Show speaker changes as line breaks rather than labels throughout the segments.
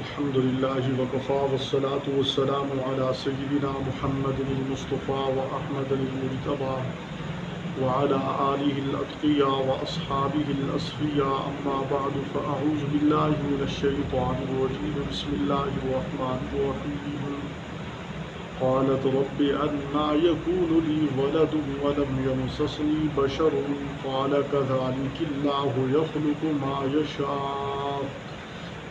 الحمد لله وكفى والصلاة والسلام على سيدنا محمد المصطفى وأحمد المجتبى وعلى آله الأتقياء وأصحابه الأصفياء أما بعد فأعوذ بالله من الشيطان الرجيم. بسم الله الرحمن الرحيم. قالت رب أنا يكون لي ولد ولم يمسسني بشر قال كذلك الله يخلق ما يشاء.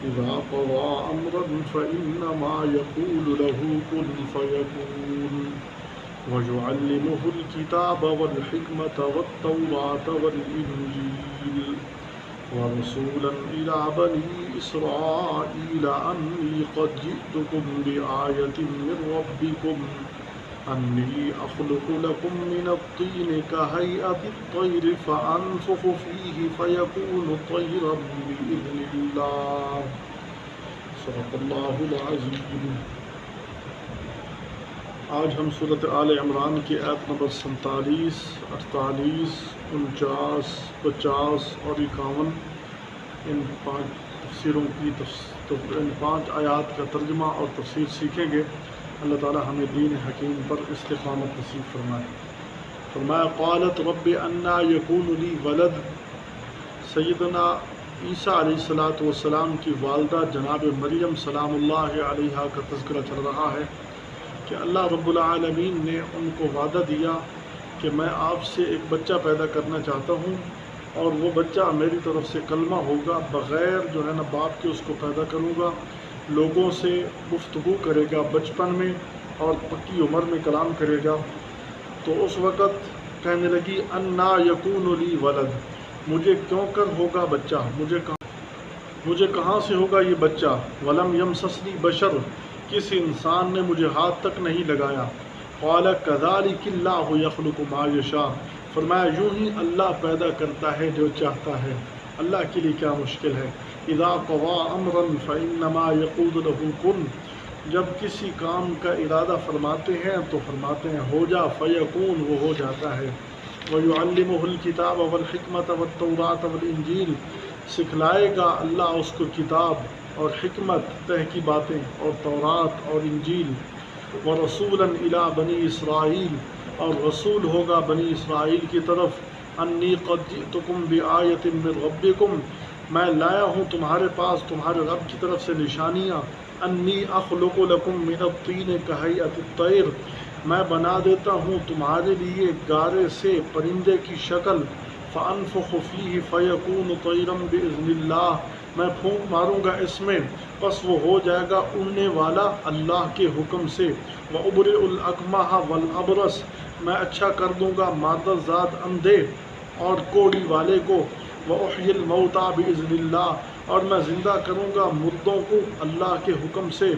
إذا قضى أمرا فإنما يقول له كن فيكون. ويعلمه الكتاب والحكمة والتوراة والإنجيل. ورسولا إلى بني إسرائيل أني قد جئتكم بآية من ربكم. أني أخلق لكم من الطين كهيئة الطير فأنفخ فيه فيكون طيرا بإذن الله. صدق الله العظيم. آج ہم صورت آل عمران کی آیت نمبر سنتالیس اڑتالیس انچاس، پچاس اور اکاون. ان پانچ تفسیروں کی تفس... ان پانچ آیات کا ترجمہ اور تفسیر سیکھیں گے۔ اللہ تعالی ہمیں دین حکیم پر استقامت نصیب فرمائے۔ فرمایا، قالت رب انا یکون لی ولد۔ سیدنا عیسیٰ علیہ الصلاۃ والسلام کی والدہ جناب مریم سلام اللہ علیہ کا تذکرہ چل رہا ہے کہ اللہ رب العالمین نے ان کو وعدہ دیا کہ میں آپ سے ایک بچہ پیدا کرنا چاہتا ہوں اور وہ بچہ میری طرف سے کلمہ ہوگا، بغیر جو ہے نا باپ کے اس کو پیدا کروں گا۔ لوگوں سے گفتگو کرے گا، بچپن میں اور پکی عمر میں کلام کرے گا۔ تو اس وقت کہنے لگی، انا یقون لی ولد۔ مجھے کیوں کر ہوگا بچہ؟ مجھے کہاں مجھے کہاں سے ہوگا یہ بچہ؟ ولم یم سسلی بشر۔ کسی انسان نے مجھے ہاتھ تک نہیں لگایا؟ قال، کذالک اللہ یخلق ما یشاء۔ فرمایا، یوں ہی اللہ پیدا کرتا ہے جو چاہتا ہے۔ اللہ کے لیے کیا مشکل ہے؟ اذا قضا امرا فانما يقول له کن جب کسی کام کا ارادہ فرماتے ہیں تو فرماتے ہیں، ہو جا، فیکون، وہ ہو جاتا ہے۔ وَيُعَلِّمُهُ الْكِتَابَ وَالْحِكْمَةَ وَالتَّوْرَاةَ وَالْإِنجِيلِ۔ سکھلائے گا اللہ اس کو کتاب اور حکمت، تہ کی باتیں اور تورات اور انجیل۔ و رسول الا بنی اسرائیل اور رسول ہوگا بنی اسرائیل کی طرف۔ انی قد جئتکم بآیت من ربکم، میں لایا ہوں تمہارے پاس تمہارے رب کی طرف سے نشانیاں، انی اخلق لکم من الطین کہیئت الطیر، میں بنا دیتا ہوں تمہارے لیے گارے سے پرندے کی شکل فَأَنفُخُ فِيهِ فَيَكُونُ طَيْرًا بِإِذْنِ اللَّهِ میں پھونک ماروں گا اس میں، پس وہ ہو جائے گا اڑنے والا اللہ کے حکم سے، وَأُبْرِئُ الْأَكْمَحَ وَالْأَبْرَصَ میں اچھا کر دوں گا مادر ذات اندھے۔ اور کوڑی والے کو وَأُحْيِي الْمَوْتَى بِإِذْنِ اللَّهِ اور میں زندہ کروں گا مردوں کو اللہ کے حکم سے۔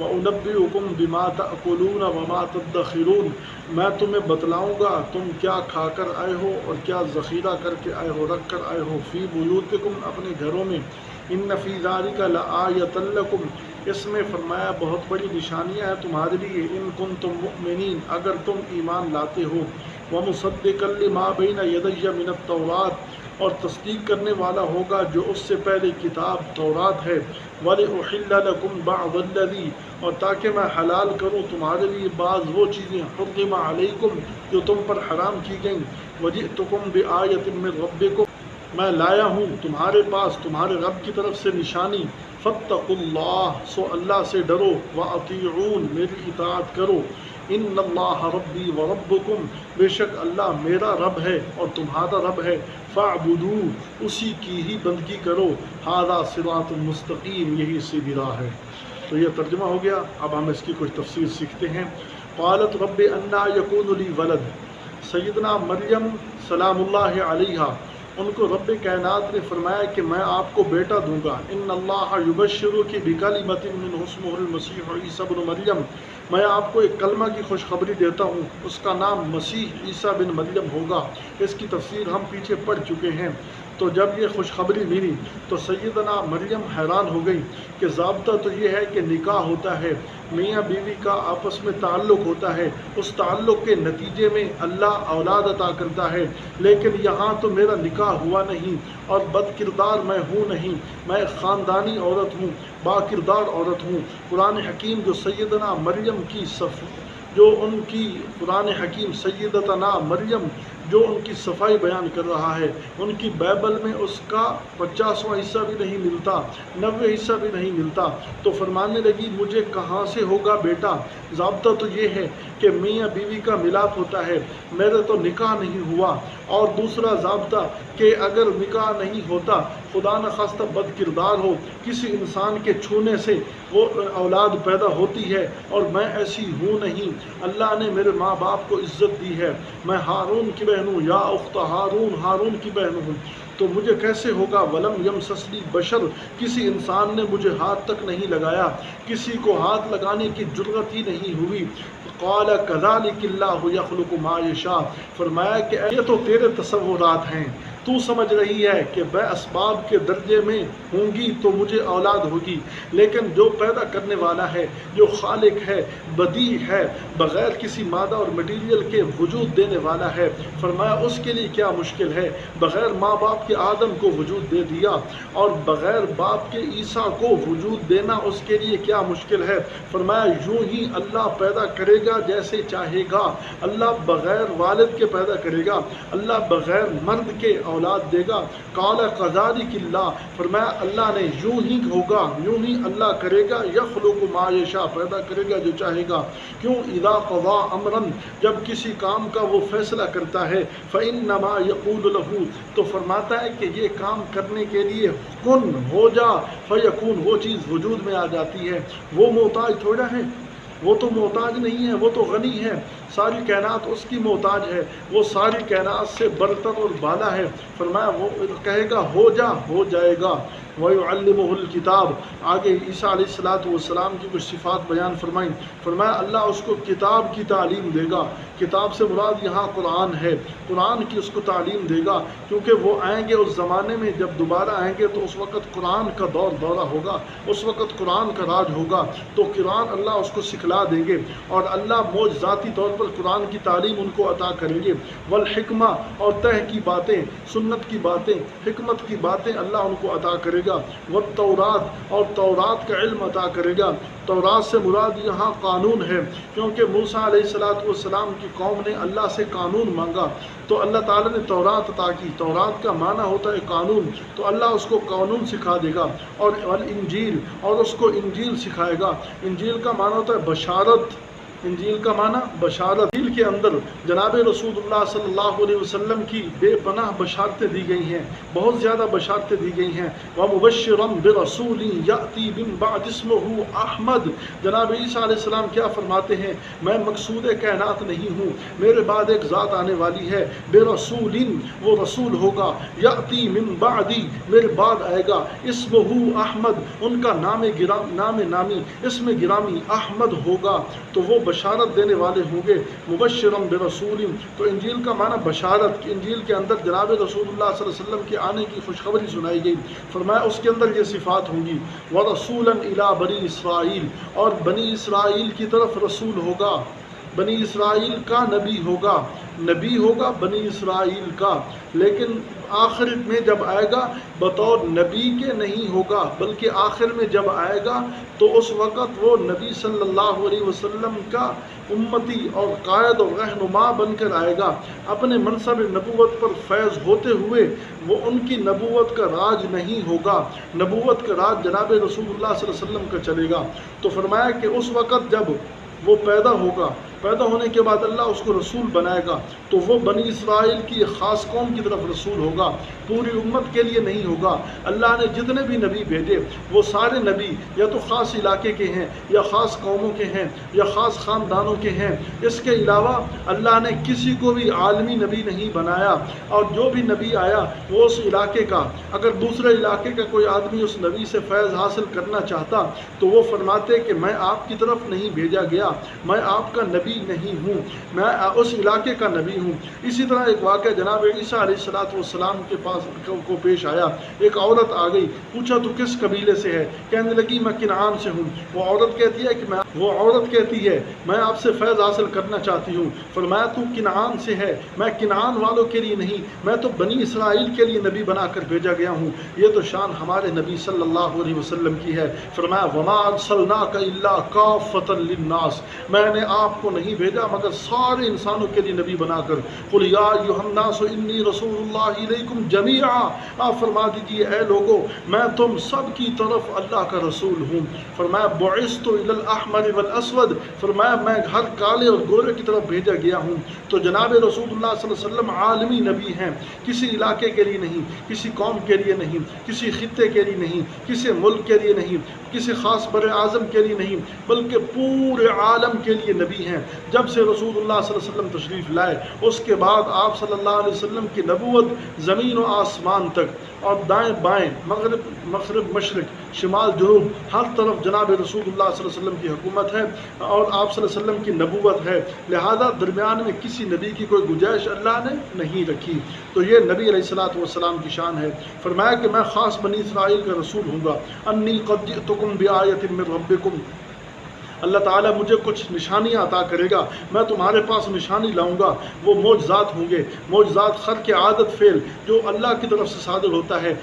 وَأُنَبِّئُكُمْ بِمَا تَأْكُلُونَ وَمَا تَدَّخِرُونَ۔ میں تمہیں بتلاؤں گا تم کیا کھا کر آئے ہو اور کیا ذخیرہ کر کے آئے ہو، رکھ کر آئے ہو۔ فی بیوتکم اپنے گھروں میں۔ ان فی ذالک لآیۃ لکم اس میں فرمایا، بہت بڑی نشانیاں ہیں تمہارے لیے، ان کن تم مؤمنین، اگر تم ایمان لاتے ہو۔ وَمُصَدِّقًا لِمَا بَيْنَ يَدَيَّ مِنَ التَّوْرَاتِ اور تصدیق کرنے والا ہوگا جو اس سے پہلے کتاب تورات ہے۔ وَلِأُحِلَّ لَكُمْ بَعْضَ الَّذِي، اور تاکہ میں حلال کروں تمہارے لیے بعض وہ چیزیں، حرم علیکم جو تم پر حرام کی گئیں۔ وَجِئْتُكُمْ بِآیَةٍ مِّن رَبِّكُمْ، میں لایا ہوں تمہارے پاس تمہارے رب کی طرف سے نشانی۔ فَاتَّقُوا اللَّهَ سو اللہ سے ڈرو وَأَطِيعُونَ میری اطاعت کرو۔ ان اللہ ربی و ربکم، بے شک اللہ میرا رب ہے اور تمہارا رب ہے۔ فعبدو اسی کی ہی بندگی کرو۔ ہادہ صراط مستقیم، یہی سیدھی راہ ہے۔ تو یہ ترجمہ ہو گیا۔ اب ہم اس کی کچھ تفسیر سیکھتے ہیں۔ قالت رب انا یکون لی ولد۔ سیدنا مریم سلام اللہ علیہ ان کو رب کائنات نے فرمایا کہ میں آپ کو بیٹا دوں گا۔ ان اللہ یبشرو کی بکلمت من حسم المسیح عیسیٰ بن مریم۔ میں آپ کو ایک کلمہ کی خوشخبری دیتا ہوں، اس کا نام مسیح عیسیٰ بن مریم ہوگا۔ اس کی تفسیر ہم پیچھے پڑھ چکے ہیں۔ تو جب یہ خوشخبری ملی تو سیدنا مریم حیران ہو گئی کہ ضابطہ تو یہ ہے کہ نکاح ہوتا ہے، میاں بیوی کا آپس میں تعلق ہوتا ہے، اس تعلق کے نتیجے میں اللہ اولاد عطا کرتا ہے، لیکن یہاں تو میرا نکاح ہوا نہیں اور بد کردار میں ہوں نہیں، میں ایک خاندانی عورت ہوں، با کردار عورت ہوں۔ قرآن حکیم جو سیدنا مریم کی صف جو ان کی قرآن حکیم سیدتنا مریم جو ان کی صفائی بیان کر رہا ہے۔ ان کی بائبل میں اس کا پچاسواں حصہ بھی نہیں ملتا، نوے حصہ بھی نہیں ملتا۔ تو فرمانے لگی، مجھے کہاں سے ہوگا بیٹا؟ ضابطہ تو یہ ہے کہ میاں بیوی کا ملاپ ہوتا ہے، میرا تو نکاح نہیں ہوا۔ اور دوسرا ضابطہ کہ اگر نکاح نہیں ہوتا، خدا نخواستہ بد کردار ہو، کسی انسان کے چھونے سے وہ اولاد پیدا ہوتی ہے اور میں ایسی ہوں نہیں۔ اللہ نے میرے ماں باپ کو عزت دی ہے۔ میں ہارون کی بہن ہوں یا اخت ہارون ہارون کی بہن ہوں تو مجھے کیسے ہوگا؟ ولم یم سسلی بشر، کسی انسان نے مجھے ہاتھ تک نہیں لگایا، کسی کو ہاتھ لگانے کی جرت ہی نہیں ہوئی۔ قال کذالک اللہ یخلق ما یشاء، فرمایا کہ یہ تو تیرے تصورات ہیں۔ تو سمجھ رہی ہے کہ میں اسباب کے درجے میں ہوں گی تو مجھے اولاد ہوگی۔ لیکن جو پیدا کرنے والا ہے، جو خالق ہے، بدی ہے، بغیر کسی مادہ اور مٹیریل کے وجود دینے والا ہے، فرمایا اس کے لیے کیا مشکل ہے؟ بغیر ماں باپ کے آدم کو وجود دے دیا اور بغیر باپ کے عیسیٰ کو وجود دینا اس کے لیے کیا مشکل ہے؟ فرمایا یوں ہی اللہ پیدا کرے گا جیسے چاہے گا۔ اللہ بغیر والد کے پیدا کرے گا۔ اللہ بغیر مرد کے اولاد دے گا۔ کالا قزاری اللہ۔ فرمایا، اللہ نے یوں ہی ہوگا یوں ہی اللہ کرے گا، یخلق ما یشاء، پیدا کرے گا جو چاہے گا۔ کیوں؟ اذا قضا امرا جب کسی کام کا وہ فیصلہ کرتا ہے فانما یقول له تو فرماتا ہے کہ یہ کام کرنے کے لیے کن ہو جا، فیکون وہ چیز وجود میں آ جاتی ہے۔ وہ محتاج تھوڑا ہے۔ وہ تو محتاج نہیں ہے، وہ تو غنی ہے۔ ساری کائنات اس کی محتاج ہے۔ وہ ساری کائنات سے برتر اور بالا ہے۔ فرمایا، وہ کہے گا، ہو جا، ہو جائے گا۔ وَيُعَلِّمُهُ الْكِتاب۔ آگے عیسیٰ علیہ السلاۃ والسلام کی کچھ صفات بیان فرمائیں۔ فرمایا، اللہ اس کو کتاب کی تعلیم دے گا۔ کتاب سے مراد یہاں قرآن ہے۔ قرآن کی اس کو تعلیم دے گا۔ کیونکہ وہ آئیں گے اس زمانے میں، جب دوبارہ آئیں گے تو اس وقت قرآن کا دور دورہ ہوگا۔ اس وقت قرآن کا راج ہوگا۔ تو قرآن اللہ اس کو سکھلا دیں گے۔ اور اللہ موج ذاتی طور پر قرآن کی تعلیم ان کو عطا کریں گے۔ والحکمہ اور تہ کی باتیں، سنت کی باتیں، حکمت کی باتیں اللہ ان کو عطا کرے گا وہ تورات اور تورات کا علم عطا کرے گا۔ تورات سے مراد یہاں قانون ہے، کیونکہ موسیٰ علیہ السلاۃ والسلام کی قوم نے اللہ سے قانون مانگا۔ تو اللہ تعالیٰ نے تورات عطا کی۔ تورات کا معنی ہوتا ہے قانون۔ تو اللہ اس کو قانون سکھا دے گا اور انجیل اور اس کو انجیل سکھائے گا۔ انجیل کا معنی ہوتا ہے بشارت۔ انجیل کا معنی بشارت انجیل کے اندر جناب رسول اللہ صلی اللہ علیہ وسلم کی بے پناہ بشارتیں دی گئی ہیں، بہت زیادہ بشارتیں دی گئی ہیں۔ وہ مبشرم برسول یاتی بن بعد اسمہ احمد جناب عیسیٰ علیہ السلام کیا فرماتے ہیں؟ میں مقصود کائنات نہیں ہوں، میرے بعد ایک ذات آنے والی ہے۔ بے رسول وہ رسول ہوگا۔ یاتی من بعدی، میرے بعد آئے گا۔ اسمہ احمد، ان کا نام گرام نام نامی، اسم گرامی احمد ہوگا۔ تو وہ بشارت بشارت دینے والے ہوں گے، مبشرم برسول۔ تو انجیل کا معنی بشارت، کہ انجیل کے اندر جناب رسول اللہ صلی اللہ علیہ وسلم کے آنے کی خوشخبری سنائی گئی۔ فرمایا، اس کے اندر یہ صفات ہوں گی، وَرَسُولًا إِلَى بنی اسرائیل اور بنی اسرائیل کی طرف رسول ہوگا، بنی اسرائیل کا نبی ہوگا۔ نبی ہوگا بنی اسرائیل کا، لیکن آخر میں جب آئے گا، بطور نبی کے نہیں ہوگا، بلکہ آخر میں جب آئے گا، تو اس وقت وہ نبی صلی اللہ علیہ وسلم کا امتی اور قائد اور رہنما بن کر آئے گا۔ اپنے منصب نبوت پر فیض ہوتے ہوئے وہ ان کی نبوت کا راج نہیں ہوگا۔ نبوت کا راج جناب رسول اللہ صلی اللہ علیہ وسلم کا چلے گا۔ تو فرمایا کہ اس وقت جب وہ پیدا ہوگا پیدا ہونے کے بعد اللہ اس کو رسول بنائے گا، تو وہ بنی اسرائیل کی ایک خاص قوم کی طرف رسول ہوگا، پوری امت کے لیے نہیں ہوگا۔ اللہ نے جتنے بھی نبی بھیجے، وہ سارے نبی یا تو خاص علاقے کے ہیں، یا خاص قوموں کے ہیں، یا خاص خاندانوں کے ہیں۔ اس کے علاوہ اللہ نے کسی کو بھی عالمی نبی نہیں بنایا۔ اور جو بھی نبی آیا، وہ اس علاقے کا۔ اگر دوسرے علاقے کا کوئی آدمی اس نبی سے فیض حاصل کرنا چاہتا، تو وہ فرماتے کہ میں آپ کی طرف نہیں بھیجا گیا، میں آپ کا نبی نبی نہیں ہوں۔ میں اس علاقے کا نبی ہوں۔ اسی طرح ایک واقعہ جناب عیسیٰ علیہ السلاۃ والسلام کے پاس کو پیش آیا۔ ایک عورت آ گئی، پوچھا تو کس قبیلے سے ہے؟ کہنے لگی، میں کنعان سے ہوں۔ وہ عورت کہتی ہے کہ میں وہ عورت کہتی ہے، میں آپ سے فیض حاصل کرنا چاہتی ہوں. فرمایا، تو کنعان سے ہے، میں کنعان والوں کے لیے نہیں، میں تو بنی اسرائیل کے لیے نبی بنا کر بھیجا گیا ہوں، یہ تو شان ہمارے نبی صلی اللہ علیہ وسلم کی ہے. فرمایا، وما ارسلناک الا کافتا للناس. میں نے آپ کو نہیں بھیجا، مگر سارے انسانوں کے لیے نبی بنا کر۔ قل یا ایھا الناس انی رسول اللہ علیکم جمیعا۔ آپ فرما دیجیے، اے لوگو، میں تم سب کی طرف اللہ کا رسول ہوں. فرمایا، بعثت الی الاحمر والاسود فرمایا میں ہر کالے اور گورے کی طرف بھیجا گیا ہوں۔ تو جناب رسول اللہ صلی اللہ علیہ وسلم عالمی نبی ہیں، کسی علاقے کے لیے نہیں، کسی قوم کے لیے نہیں، کسی خطے کے لیے نہیں، کسی ملک کے لیے نہیں، کسی خاص بر اعظم کے لیے نہیں، بلکہ پورے عالم کے لیے نبی ہیں۔ جب سے رسول اللہ صلی اللہ علیہ وسلم تشریف لائے، اس کے بعد آپ صلی اللہ علیہ وسلم کی نبوت زمین و آسمان تک۔ اور دائیں بائیں، مغرب مغرب، مشرق، شمال، جنوب، ہر طرف جناب رسول اللہ صلی اللہ علیہ وسلم کی حکومت ہے اور آپ صلی اللہ علیہ وسلم کی نبوت ہے۔ لہذا درمیان میں کسی نبی کی کوئی گنجائش اللہ نے نہیں رکھی۔ تو یہ نبی علیہ السلاۃ والسلام کی شان ہے۔ فرمایا کہ میں خاص بنی اسرائیل کا رسول ہوں گا۔ انی قد جئتکم بآیت من ربکم۔ اللہ تعالیٰ مجھے کچھ نشانیاں عطا کرے گا، میں تمہارے پاس نشانی لاؤں گا، وہ موجزات ہوں گے۔ موجزات خر کے عادت فعل، جو اللہ کی طرف سے صادر ہوتا ہے۔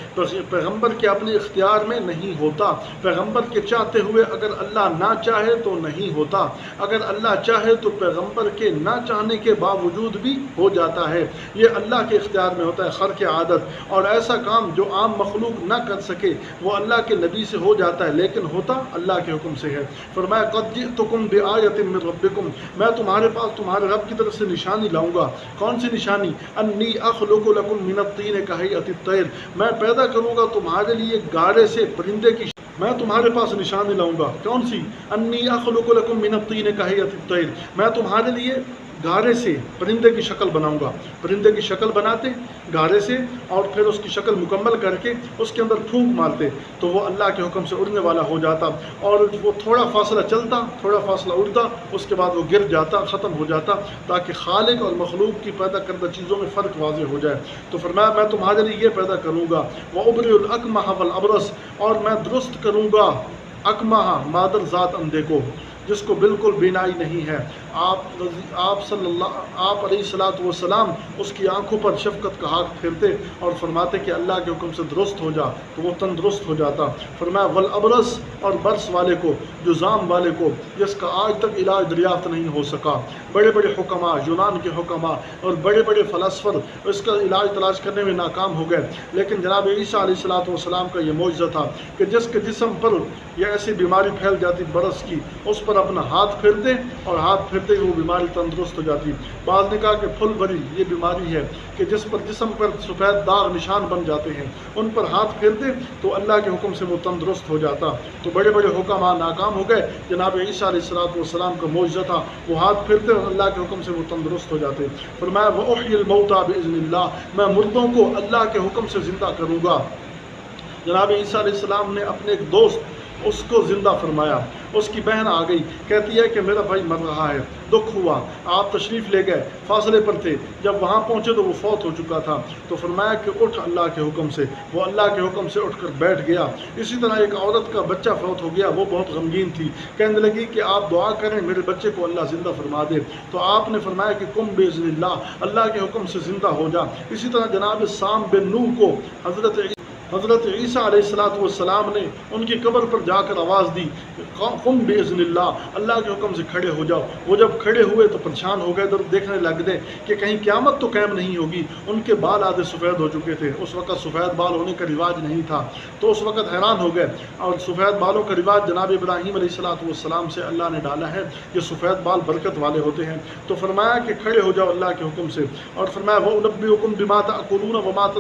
پیغمبر کے اپنے اختیار میں نہیں ہوتا۔ پیغمبر کے چاہتے ہوئے اگر اللہ نہ چاہے تو نہیں ہوتا۔ اگر اللہ چاہے تو پیغمبر کے نہ چاہنے کے باوجود بھی ہو جاتا ہے۔ یہ اللہ کے اختیار میں ہوتا ہے، خر کے عادت۔ اور ایسا کام جو عام مخلوق نہ کر سکے، وہ اللہ کے نبی سے ہو جاتا ہے، لیکن ہوتا اللہ کے حکم سے ہے۔ فرمایا قد جئتکم بآیت من ربکم، میں تمہارے پاس تمہارے رب کی طرف سے نشانی لاؤں گا کون سی نشانی؟ انی اخلق لکم من الطین کہیئت الطیر۔ میں پیدا کروں گا تمہارے لیے گارے سے پرندے کی میں تمہارے پاس نشانی لاؤں گا کون سی؟ انی اخلق لکم من الطین کہیئت الطیر۔ میں تمہارے لیے گارے سے پرندے کی شکل بناؤں گا۔ پرندے کی شکل بناتے، گارے سے، اور پھر اس کی شکل مکمل کر کے اس کے اندر پھونک مارتے۔ تو وہ اللہ کے حکم سے اڑنے والا ہو جاتا، اور وہ تھوڑا فاصلہ چلتا، تھوڑا فاصلہ اڑتا، اس کے بعد وہ گر جاتا، ختم ہو جاتا، تاکہ خالق اور مخلوق کی پیدا کردہ چیزوں میں فرق واضح ہو جائے۔ تو فرمایا، میں تمہارے لیے یہ پیدا کروں گا۔ وہ ابر العقمہ والابرس اور میں درست کروں گا۔ اکمہ مادر ذات اندھے کو، جس کو بالکل بینائی نہیں ہے۔ آپ آپ صلی اللہ آپ علیہ السلاۃ والسلام اس کی آنکھوں پر شفقت کا ہاتھ پھیرتے اور فرماتے کہ اللہ کے حکم سے درست ہو جا، تو وہ تندرست ہو جاتا۔ فرمایا ولابرس اور برس والے کو جزام والے کو، جس کا آج تک علاج دریافت نہیں ہو سکا۔ بڑے بڑے حکمہ یونان کے حکمہ اور بڑے بڑے فلسفر اس کا علاج تلاش کرنے میں ناکام ہو گئے۔ لیکن جناب عیسیٰ علیہ السلاۃ والسلام کا یہ معجزہ تھا کہ جس کے جسم پر یہ ایسی بیماری پھیل جاتی برس کی، اس پر اپنا ہاتھ پھیرتے اور ہاتھ پھیرتے ہی وہ بیماری تندرست ہو جاتی بعض نے کہا کہ پھل بھری یہ بیماری ہے کہ جس پر جسم پر سفید داغ نشان بن جاتے ہیں، ان پر ہاتھ پھیرتے تو اللہ کے حکم سے وہ تندرست ہو جاتا۔ تو بڑے بڑے حکام ناکام ہو گئے۔ جناب عیسیٰ علیہ السلاۃ والسلام کا معجزہ تھا۔ وہ ہاتھ پھیرتے اور اللہ کے حکم سے وہ تندرست ہو جاتے۔ فرمایا وہ احی الموتا باذن اللہ میں مردوں کو اللہ کے حکم سے زندہ کروں گا۔ جناب عیسیٰ علیہ السلام نے اپنے ایک دوست اس کو زندہ فرمایا۔ اس کی بہن آ گئی، کہتی ہے کہ میرا بھائی مر رہا ہے، دکھ ہوا۔ آپ تشریف لے گئے، فاصلے پر تھے۔ جب وہاں پہنچے تو وہ فوت ہو چکا تھا۔ تو فرمایا کہ اٹھ اللہ کے حکم سے۔ وہ اللہ کے حکم سے اٹھ کر بیٹھ گیا۔ اسی طرح ایک عورت کا بچہ فوت ہو گیا، وہ بہت غمگین تھی۔ کہنے لگی کہ آپ دعا کریں، میرے بچے کو اللہ زندہ فرما دے۔ تو آپ نے فرمایا کہ کم بے اللہ اللہ کے حکم سے زندہ ہو جا۔ اسی طرح جناب سام بن نوح کو حضرت حضرت عیسیٰ علیہ السلاۃ والسلام نے ان کی قبر پر جا کر آواز دی قم بزن اللہ اللہ کے حکم سے کھڑے ہو جاؤ۔ وہ جب کھڑے ہوئے تو پریشان ہو گئے تو دیکھنے لگ گئے کہ کہیں قیامت تو قائم نہیں ہوگی۔ ان کے بال آدھے سفید ہو چکے تھے۔ اس وقت سفید بال ہونے کا رواج نہیں تھا۔ تو اس وقت حیران ہو گئے۔ اور سفید بالوں کا رواج جناب ابراہیم علیہ السلاۃ والسلام سے اللہ نے ڈالا ہے یہ سفید بال برکت والے ہوتے ہیں۔ تو فرمایا کہ کھڑے ہو جاؤ اللہ کے حکم سے۔ اور فرمایا وہ نبی حکم بماتا قرون و مات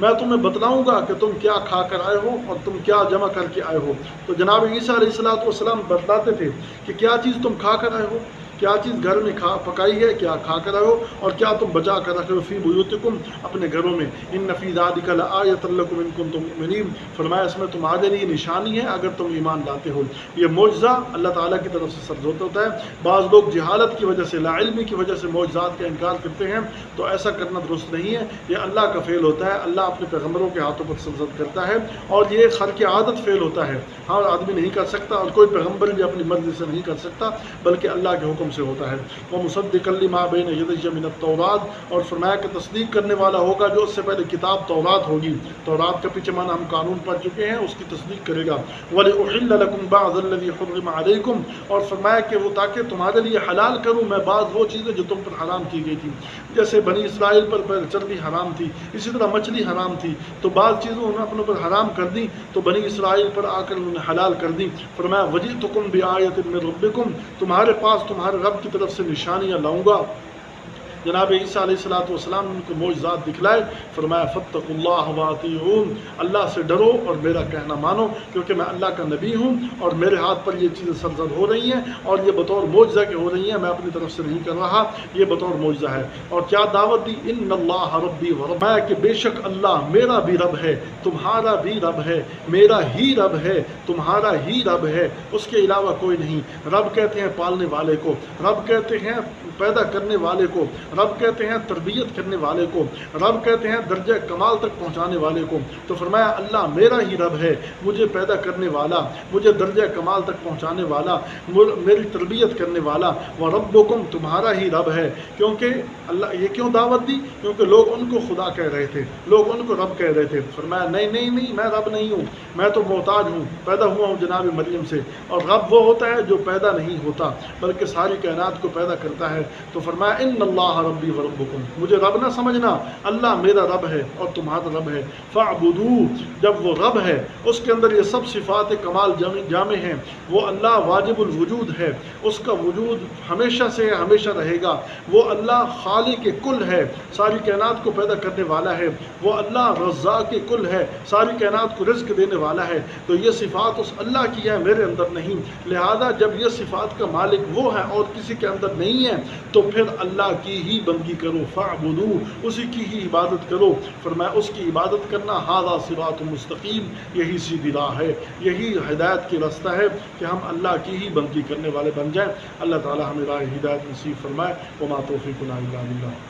میں تمہیں بتلاؤں گا کہ تم کیا کھا کر آئے ہو اور تم کیا جمع کر کے آئے ہو۔ تو جناب عیسیٰ علیہ السلاۃ والسلام بتلاتے تھے کہ کیا چیز تم کھا کر آئے ہو؟ کیا چیز گھر میں کھا پکائی ہے، کیا کھا کر رہو اور کیا تم بچا کر رکھے ہو فی بیوتکم اپنے گھروں میں؟ ان نفی ذالک لآیۃ لکم ان کنتم مؤمنین۔ فرمایا، اس میں تمہارے لیے نشانی ہے اگر تم ایمان لاتے ہو۔ یہ معجزہ اللہ تعالیٰ کی طرف سے سرزوت ہوتا ہے۔ بعض لوگ جہالت کی وجہ سے، لا علمی کی وجہ سے معجزات کا انکار کرتے ہیں۔ تو ایسا کرنا درست نہیں ہے۔ یہ اللہ کا فعل ہوتا ہے۔ اللہ اپنے پیغمبروں کے ہاتھوں پر سرزد کرتا ہے اور یہ خر کی عادت فعل ہوتا ہے۔ ہر آدمی نہیں کر سکتا اور کوئی پیغمبر بھی اپنی مرضی سے نہیں کر سکتا، بلکہ اللہ کے حکم حکم سے ہوتا ہے۔ وہ مصدق ماں بین یدیہ من التورات اور فرمایا کہ تصدیق کرنے والا ہوگا جو اس سے پہلے کتاب تورات ہوگی۔ تورات کا پیچھے معنی ہم قانون پڑھ چکے ہیں، اس کی تصدیق کرے گا۔ وَلِأُحِلَّ لَكُمْ بَعْضَ الَّذِي حُرِّمَ عَلَيْكُمْ اور فرمایا کہ وہ تاکہ تمہارے لیے حلال کروں، میں بعض وہ چیزیں جو تم پر حرام کی گئی تھی جیسے بنی اسرائیل پر پہلے چربی حرام تھی، اسی طرح مچھلی حرام تھی۔ تو بعض چیزوں انہوں نے اپنے اوپر حرام کر دی تو بنی اسرائیل پر آ کر انہوں نے حلال کر دی فرمایا وجی تکم بھی آیت ربکم تمہارے پاس تمہارے رب کی طرف سے نشانیاں لاؤں گا جناب عیسیٰ علیہ الصلوۃ والسلام ان کو معجزات دکھلائے، فرمایا فتق اللہ واطیعون اللہ سے ڈرو اور میرا کہنا مانو، کیونکہ میں اللہ کا نبی ہوں اور میرے ہاتھ پر یہ چیزیں سرزد ہو رہی ہیں اور یہ بطور معجزہ کے ہو رہی ہیں، میں اپنی طرف سے نہیں کر رہا، یہ بطور معجزہ ہے۔ اور کیا دعوت دی؟ ان اللہ ربی و ربایا کہ بے شک اللہ میرا بھی رب ہے، تمہارا بھی رب ہے، میرا ہی رب ہے، تمہارا ہی رب ہے، اس کے علاوہ کوئی نہیں۔ رب کہتے ہیں پالنے والے کو، رب کہتے ہیں پیدا کرنے والے کو رب کہتے ہیں تربیت کرنے والے کو، رب کہتے ہیں درجہ کمال تک پہنچانے والے کو۔ تو فرمایا، اللہ میرا ہی رب ہے، مجھے پیدا کرنے والا، مجھے درجہ کمال تک پہنچانے والا میری تربیت کرنے والا وہ رب تمہارا ہی رب ہے۔ کیونکہ اللہ یہ کیوں دعوت دی؟ کیونکہ لوگ ان کو خدا کہہ رہے تھے، لوگ ان کو رب کہہ رہے تھے۔ فرمایا، نہیں نہیں نہیں، میں رب نہیں ہوں، میں تو محتاج ہوں، پیدا ہوا ہوں جناب مریم سے۔ اور رب وہ ہوتا ہے جو پیدا نہیں ہوتا، بلکہ ساری کائنات کو پیدا کرتا ہے۔ تو فرمایا، ان اللہ ربی و ربکم۔ مجھے رب نہ سمجھنا، اللہ میرا رب ہے اور تمہارا رب ہے۔ فعبدو جب وہ رب ہے، اس کے اندر یہ سب صفات کمال جامع ہیں۔ وہ اللہ واجب الوجود ہے۔ اس کا وجود ہمیشہ سے ہمیشہ رہے گا۔ وہ اللہ خالق کل ہے، ساری کائنات کو پیدا کرنے والا ہے۔ وہ اللہ رضا کے کل ہے، ساری کائنات کو رزق دینے والا ہے۔ تو یہ صفات اس اللہ کی ہے میرے اندر نہیں۔ لہذا جب یہ صفات کا مالک وہ ہے اور کسی کے اندر نہیں ہے، تو پھر اللہ کی ہی بندگی کرو فعبدو اسی کی ہی عبادت کرو۔ فرمایا، اس کی عبادت کرنا ہاضا صراط مستقیم، یہی سیدھی راہ ہے، یہی ہدایت کی رستہ ہے کہ ہم اللہ کی ہی بندگی کرنے والے بن جائیں۔ اللہ تعالی ہمیں راہ ہدایت نصیب فرمائے۔ وما توفیق اللہ